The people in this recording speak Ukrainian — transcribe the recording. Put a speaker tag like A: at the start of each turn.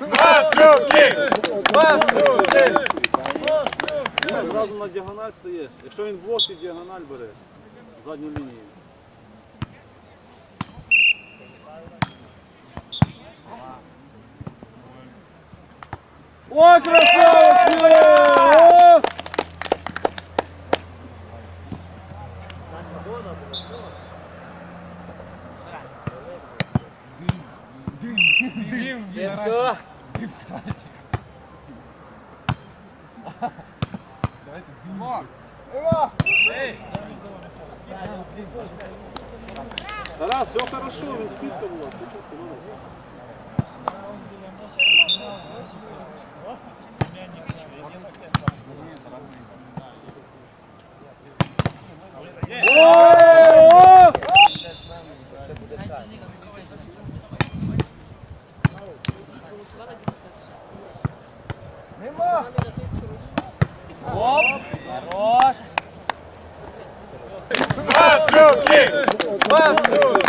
A: Маслюки! Маслюки!
B: Зразу на діагональ стаєш. Якщо він блок, ти діагональ береш. Задню лінію. Ой, красавці! О! Тарас, все хорошо, він скидка була, все чітко, ну. О!
A: Маслюки! Маслюки!